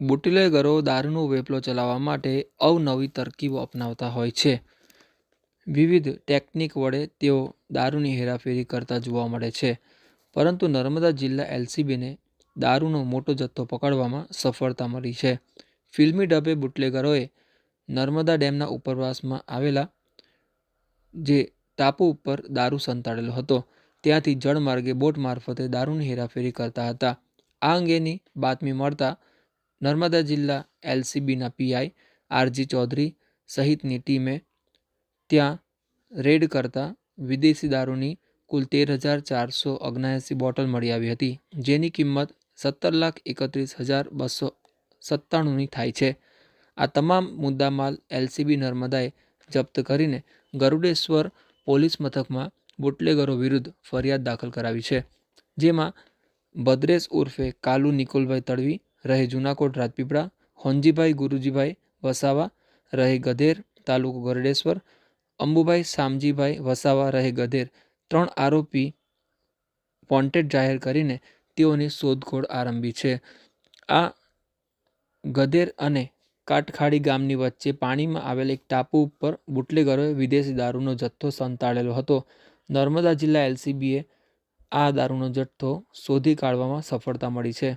બુટલેગરો દારૂનો વેપલો ચલાવવા માટે અવનવી તરકીબો અપનાવતા હોય છે. વિવિધ ટેકનિક વડે તેઓ દારૂની હેરાફેરી કરતા જોવા મળે છે. પરંતુ નર્મદા જિલ્લા એલસીબીને દારૂનો મોટો જથ્થો પકડવામાં સફળતા મળી છે. ફિલ્મી ડબે બુટલેગરોએ નર્મદા ડેમના ઉપરવાસમાં આવેલા, જે ટાપુ ઉપર દારૂ સંતાડેલો હતો, ત્યાંથી જળમાર્ગે બોટ મારફતે દારૂની હેરાફેરી કરતા હતા. આ અંગેની બાતમી મળતા નર્મદા જિલ્લા એલસીબીના પીઆઈ આરજી ચૌધરી સહિતની ટીમે ત્યાં રેડ કરતા વિદેશી દારૂની કુલ તેર હજાર ચારસો ઓગણએંસી બોટલ મળી આવી હતી, જેની કિંમત સત્તર લાખ એકત્રીસ હજાર બસો સત્તાણુંની થાય છે. આ તમામ મુદ્દામાલ એલસીબી નર્મદાએ જપ્ત કરીને ગરુડેશ્વર પોલીસ મથકમાં બુટલેગરો વિરુદ્ધ ફરિયાદ દાખલ કરાવી છે, જેમાં ભદ્રેશ ઉર્ફે કાલુ નિકુલભાઈ તડવી રહે જુનાકોટ રાજપીપળા, હોનજીભાઈ, ગુરુજીભાઈ વસાવા રહે ગધેર તાલુકો ગરડેશ્વર, અંબુભાઈ શામજીભાઈ વસાવા રહે ગધેર ત્રણ આરોપી વોન્ટેડ જાહેર કરીને તેઓની શોધખોળ આરંભી છે. આ ગધેર અને કાટખાડી ગામની વચ્ચે પાણીમાં આવેલ એક ટાપુ ઉપર બુટલેગરોએ વિદેશી દારૂનો જથ્થો સંતાડેલો હતો. નર્મદા જિલ્લા એલસીબીએ આ દારૂનો જથ્થો શોધી કાઢવામાં સફળતા મળી છે.